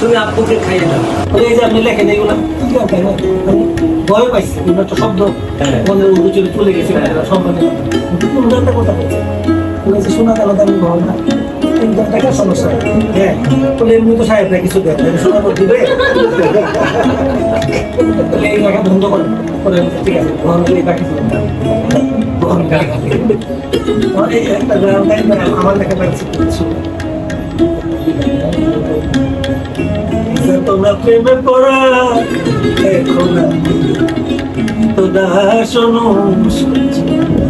তুমি আপুকে খাইয়ে দাও। এই যে আপনি লেখেন এগুলো কি আর ভয় পাইছি। এগুলো তো শব্দ। হ্যাঁ। মনের উরুচুরে চলে গেছে শব্দ নেই কিন্তু কোন কথা। বলছে শোনা গেল আমি ভয় সমস্যা। হ্যাঁ বলে এমনি তো সাহেবরা কিছু দেয় না দিবে? বলে এই জায়গা বন্ধ করে। করে ঠিক আছে গ্রহণ করে বাকি গ্রহণ করে আমার লাগছে তোমরা প্রেমে পড়া, দেখো না। তো শোনো না